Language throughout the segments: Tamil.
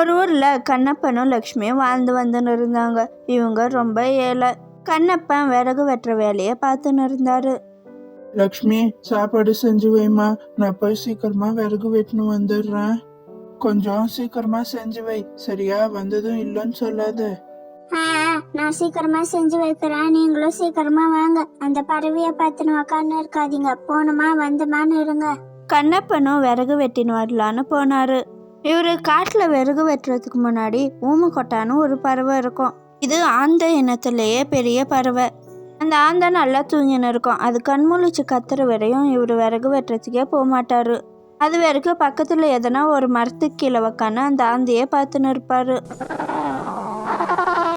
ஒரு ஊரில் கண்ணப்பனும் லக்ஷ்மியும் வாழ்ந்து வந்துன்னு இருந்தாங்க. இவங்க ரொம்ப ஏழை கண்ணப்பன் விறகு வெட்டுற வேலையை பார்த்துன்னு இருந்தாரு. லக்ஷ்மி சாப்பாடு செஞ்சு வைமா நான் போய் சீக்கிரமா விறகு வெட்டின்னு வந்துடுறேன். கொஞ்சம் சீக்கிரமா செஞ்சு வை. சரியா வந்ததும் இல்லைன்னு சொல்லாத. ஆ நான் சீக்கிரமா செஞ்சு வைக்கிறேன். நீங்களும் சீக்கிரமா வாங்க. அந்த பறவையை பார்த்துன்னு உக்காந்து இருக்காதீங்க. போனோமா வந்தோமான்னு இருங்க. கண்ணப்பனும் விறகு வெட்டின்னு வரலான்னு போனாரு. இவர் காட்டில் விறகு வெட்டுறதுக்கு முன்னாடி ஊமக்கொட்டான்னு ஒரு பறவை இருக்கும். இது ஆந்த இனத்திலேயே பெரிய பறவை. அந்த ஆந்தை நல்லா தூங்கின்னு இருக்கும். அது கண்முழிச்சு கத்துற வரையும் இவர் விறகு வெட்டுறதுக்கே போக மாட்டார். அது வரைக்கும் பக்கத்தில் எதனா ஒரு மரத்துக்கு கீழே உக்காந்து அந்த ஆந்தையே பார்த்துன்னு இருப்பார்.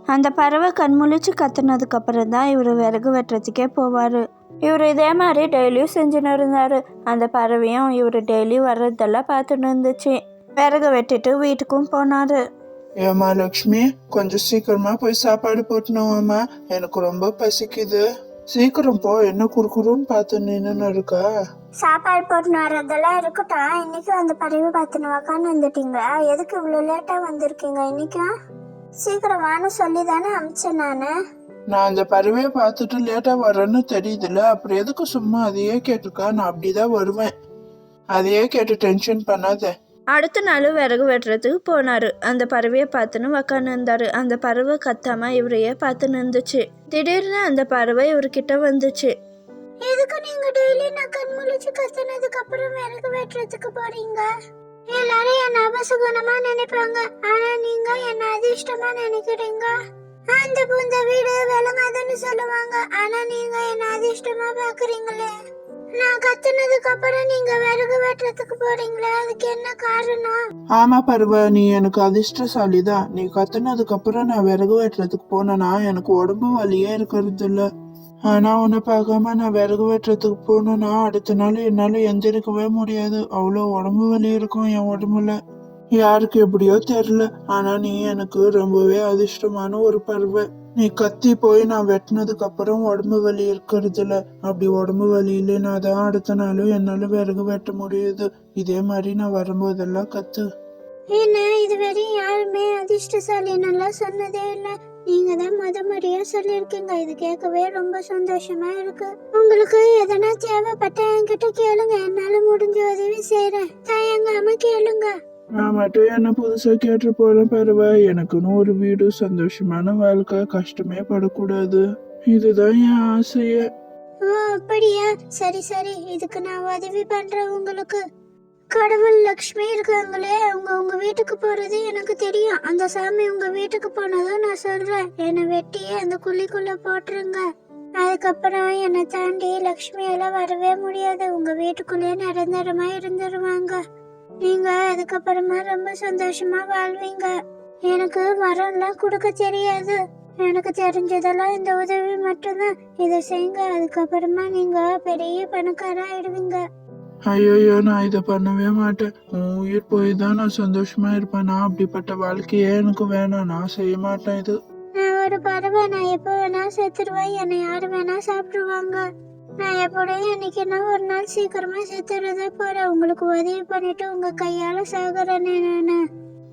அந்த பறவை கண்முழிச்சு கத்துனதுக்கப்புறம் தான் இவர் விறகு வெட்டுறதுக்கே போவார். இவர் இதே மாதிரி டெய்லியும் செஞ்சுன்னு இருந்தார். அந்த பறவையும் இவர் டெய்லி வர்றதெல்லாம் பார்த்துன்னு இருந்துச்சு. விறகு வெட்டிட்டு வீட்டுக்கும் போனார். ஏமா லக்ஷ்மி கொஞ்சம் சீக்கிரமா போய் சாப்பாடு போட்டுனோம்மா எனக்கு ரொம்ப பசிக்குது. சீக்கிரம் போ என்ன குறுக்குறுன்னு பார்த்து நின்னு இருக்கா? சாப்பாடு போட்டுன்னு வர்றதெல்லாம் இருக்கட்டும். இன்னைக்கு அந்த பறவை பார்த்துன்னு உக்காந்து வந்துட்டீங்க. எதுக்கு இவ்வளோ லேட்டாக வந்திருக்கீங்க இன்னைக்கும் சீக்கிரம் வான்னு சொல்லி தானே அமிச்சேன் நான். நான் அந்த பறவையை பார்த்துட்டு லேட்டா வரேன்னு தெரியுதுல்ல. அப்புறம் எதுக்கு சும்மா அதையே கேட்டிருக்கா? நான் அப்படிதான் வருவேன். அதையே கேட்டு டென்ஷன் பண்ணாத. அடுத்த நாள் விறகு வெட்டுறதுக்கு போனார். அந்த பறவையை பார்த்துன்னு உக்காந்து இருந்தாரு. அந்த பறவை கத்தாமல் இவரையே பார்த்துன்னு இருந்துச்சு. திடீர்னு அந்த பறவை இவர்கிட்ட வந்துச்சு. எதுக்கு நீங்க டெய்லி நான் கண் முழிச்சு கத்துனதுக்கு அப்புறம் விறகு வெட்டுறதுக்கு போறீங்க? எல்லாரும் என்ன அபசகுணமா நினைப்பாங்க. ஆனா நீங்க என்ன அதிர்ஷ்டமா நினைக்கிறீங்க? அந்த பூந்த வீடு விளங்காதுன்னு சொல்லுவாங்க. ஆனா நீங்க என்ன அதிர்ஷ்டமா பாக்குறீங்களே நான் கத்துனதுக்கு அப்புறம் நீங்க விறகு வெட்டுறதுக்கு போறீங்களா அதுக்கு என்ன காரணம்? ஆமா பருவ நீ எனக்கு அதிர்ஷ்டசாலி தான் நீ கத்துனதுக்கு அப்புறம் நான் விறகு வெட்டுறதுக்கு போனேனா எனக்கு உடம்பு வலியே இருக்கிறது இல்ல. ஆனா உன்னை பார்க்காம நான் விறகு வெட்டுறதுக்கு போனேன்னா அடுத்த நாள் என்னால எந்திரிக்கவே முடியாது. அவ்வளோ உடம்பு வலி இருக்கும் என் உடம்புல. யாருக்கு எப்படியோ தெரியல. ஆனா நீ எனக்கு ரொம்பவே அதிர்ஷ்டமான ஒரு பருவ. நீ கத்தி போய் நான் வெட்டினதுக்கு அப்புறம் உடம்பு வலி இருக்கிறதுல. அப்படி உடம்பு வலி இல்லைன்னா தான் அடுத்த நாளும் என்னால விறகு வெட்ட முடியுது. இதே மாதிரி நான் வரும்போதெல்லாம் கத்து. என்ன இதுவரையும் யாருமே அதிர்ஷ்டசாலி நல்லா சொன்னதே இல்ல. நீங்க தான் முத முறையா சொல்லியிருக்கீங்க. இது கேட்கவே ரொம்ப சந்தோஷமா இருக்கு. உங்களுக்கு எதனா தேவைப்பட்ட என்கிட்ட கேளுங்க. என்னால முடிஞ்ச உதவி செய்யறேன் தயங்காம கேளுங்க. நான் மட்டும் என்ன புதுசாக கேட்டு போகிறேன் பருவ. எனக்குன்னு ஒரு வீடு சந்தோஷமான வாழ்க்கை கஷ்டமே படக்கூடாது. இதுதான் என் ஆசையே. ஓ அப்படியா? சரி சரி. இதுக்கு நான் உதவி பண்றேன் உங்களுக்கு. கடவுள் லக்ஷ்மி இருக்காங்களே அவங்க உங்க வீட்டுக்கு போறது எனக்கு தெரியும். அந்த சாமி உங்க வீட்டுக்கு போனதும் நான் சொல்றேன். என்னை வெட்டியே அந்த குழிக்குள்ள போட்டுருங்க. அதுக்கப்புறம் என்னை தாண்டி லக்ஷ்மி எல்லாம் வரவே முடியாது. உங்க வீட்டுக்குள்ளேயே நிரந்தரமா இருந்துருவாங்க. நீங்க அதுக்கப்புறமா ரொம்ப சந்தோஷமா வாழ்வீங்க. எனக்கு வரம்லாம் கொடுக்க தெரியாது. எனக்கு தெரிஞ்சதெல்லாம் இந்த உதவி மட்டும்தான். இதை செய்யுங்க. அதுக்கப்புறமா நீங்க பெரிய பணக்காரா ஆயிடுவீங்க ஐயோ நான் இதை பண்ணவே மாட்டேன். உன் உயிர் போய் தான் நான் சந்தோஷமா இருப்பேன். நான் அப்படிப்பட்ட வாழ்க்கையே எனக்கு வேணாம். நான் செய்ய மாட்டேன் இது. நான் ஒரு பறவை. நான் எப்போ வேணா செத்துருவேன். என்னை யாரு வேணா சாப்பிடுவாங்க நான் எப்படியும் இன்னைக்குன்னா ஒரு நாள் சீக்கிரமா செத்துறதா போறேன். உங்களுக்கு உதவி பண்ணிட்டு உங்க கையால சாகுறேனே நானு.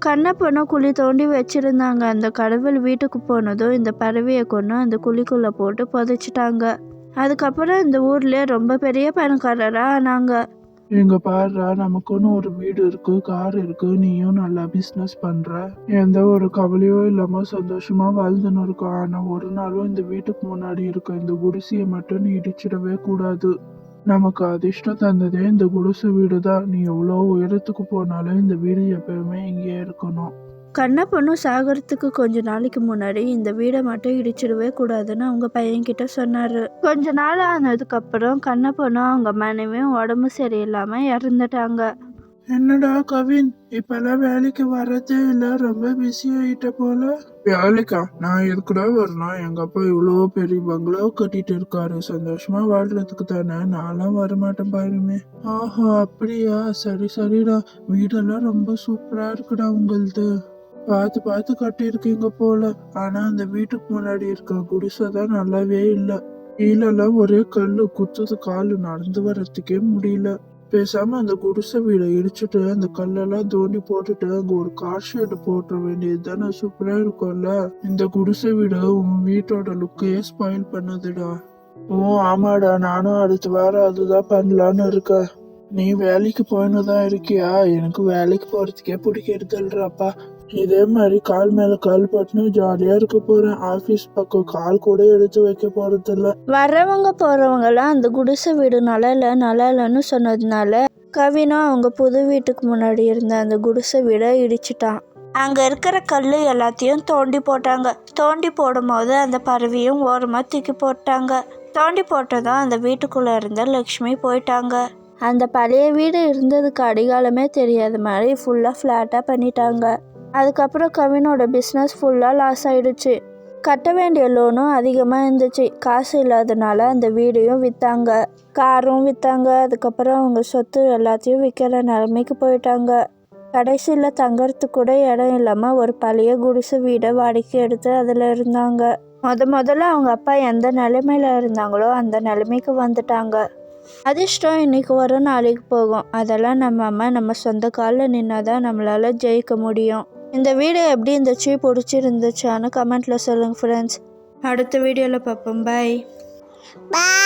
கண்ணப்பனும் குழி தோண்டி வச்சிருந்தாங்க. அந்த கடவுள் வீட்டுக்கு போனதும் இந்த பறவையை கொண்டு அந்த குழிக்குள்ளே போட்டு புதைச்சிட்டாங்க. அதுக்கப்புறம் இந்த ஊர்லேயே ரொம்ப பெரிய பணக்காரராக ஆனாங்க. இங்க பாருடா நமக்குன்னு ஒரு வீடு இருக்கு கார் இருக்கு நீயும் நல்லா பிசினஸ் பண்ற. எந்த ஒரு கவலையும் இல்லாம சந்தோஷமா வாழ்ந்துன்னு இருக்கோம். ஆனா ஒரு நாளும் இந்த வீட்டுக்கு முன்னாடி இருக்க இந்த குடிசையை மட்டும் நீ இடிச்சிடவே கூடாது. நமக்கு அதிர்ஷ்டம் தந்ததே இந்த குடிசை வீடு தான் நீ எவ்வளோ உயரத்துக்கு போனாலும் இந்த வீடு எப்பயுமே இங்கேயே இருக்கணும். கண்ணப்பனும் சாகரத்துக்கு கொஞ்ச நாளைக்கு முன்னாடி இந்த வீடை மட்டும் இடிச்சிடவே கூடாதுன்னு அவங்க பையன்கிட்ட சொன்னாரு. கொஞ்ச நாள் ஆனதுக்கப்புறம் கண்ணப்பனும் அவங்க மனைவியும் உடம்பு சரியில்லாம இறந்துட்டாங்க. என்னடா கவின் இப்பெல்லாம் வேலைக்கு வர்றதே இல்ல ரொம்ப பிஸி ஆயிட்ட போல. வேலைக்கா? நான் எதுக்குடா வரணும்? எங்க அப்பா இவ்வளோ பெரிய பங்களா கட்டிட்டு இருக்காரு. சந்தோஷமா வாழ்றதுக்கு தானே. நான்லாம் வரமாட்டேன் பாருமே. ஆஹா அப்படியா? சரி சரிடா. வீடெல்லாம் ரொம்ப சூப்பரா இருக்குடா உங்களது. பார்த்து பார்த்து கட்டியிருக்கீங்க போல. ஆனா அந்த வீட்டுக்கு முன்னாடி இருக்க குடிசை தான் நல்லாவே இல்லை. கீழெல்லாம் ஒரே கல்லு குத்துது காலு நடந்து வர்றதுக்கே முடியல. பேசாம அந்த குடிசை வீடை இடிச்சுட்டு அந்த கல்லெல்லாம் தோண்டி போட்டுட்டு அங்க ஒரு கார் ஷெட் போட்டுற வேண்டியது தானே சூப்பரா இருக்கும்ல? இந்த குடிசை வீடு உன் வீட்டோட லுக்கையே ஸ்பாயில் பண்ணுதுடா. ஓ ஆமாடா. நானும் அடுத்த வாரம் அதுதான் பண்ணலான்னு இருக்கேன். நீ வேலைக்கு போயின்னு தான் இருக்கியா? எனக்கு வேலைக்கு போறதுக்கே பிடிக்கிறதுல்றாப்பா இதே மாதிரி கால் மேல கால் பட்டுன்னு ஜாலியா இருக்க போறேன். ஆபீஸ் பக்கம் கால் கூட எடுத்து வைக்க போறது இல்ல வர்றவங்க போகிறவங்கலாம் அந்த குடிசை வீடு நல்லா இல்லை சொன்னதுனால கவினும் அவங்க புது வீட்டுக்கு முன்னாடி இருந்த அந்த குடிசை வீடை இடிச்சிட்டான். அங்கே இருக்கிற கல் எல்லாத்தையும் தோண்டி போட்டாங்க. தோண்டி போடும்போது அந்த பறவையும் ஓரமாக தூக்கி போட்டாங்க. தோண்டி போட்டதும் அந்த வீட்டுக்குள்ளே இருந்த லக்ஷ்மி போயிட்டாங்க. அந்த பழைய வீடு இருந்ததுக்கு அடிகாலமே தெரியாத மாதிரி ஃபுல்லாக ஃப்ளாட்டாக பண்ணிட்டாங்க. அதுக்கப்புறம் கவினோட பிஸ்னஸ் ஃபுல்லாக லாஸ் ஆயிடுச்சு. கட்ட வேண்டிய லோனும் அதிகமாக இருந்துச்சு. காசு இல்லாதனால அந்த வீடையும் விற்றாங்க காரும் விற்றாங்க அதுக்கப்புறம் அவங்க சொத்து எல்லாத்தையும் விற்கிற நிலைமைக்கு போயிட்டாங்க. கடைசியில் தங்கறதுக்கு கூட இடம் இல்லாமல் ஒரு பழைய குடிசை வீடை வாடகைக்கு எடுத்து அதில் இருந்தாங்க. முத முதல்ல அவங்க அப்பா எந்த நிலைமையில் இருந்தாங்களோ அந்த நிலைமைக்கு வந்துட்டாங்க. அதிர்ஷ்டம் இன்னைக்கு வரும் நாளைக்கு போகும். அதெல்லாம் நம்ம அம்மா நம்ம சொந்த காலில் நின்னாதான் நம்மளால் ஜெயிக்க முடியும். இந்த வீடியோ எப்படி இருந்துச்சு பிடிச்சிருந்துச்சான்னு கமெண்ட்டில் சொல்லுங்கள் ஃப்ரெண்ட்ஸ் அடுத்த வீடியோவில் பார்ப்போம். பாய் பாய்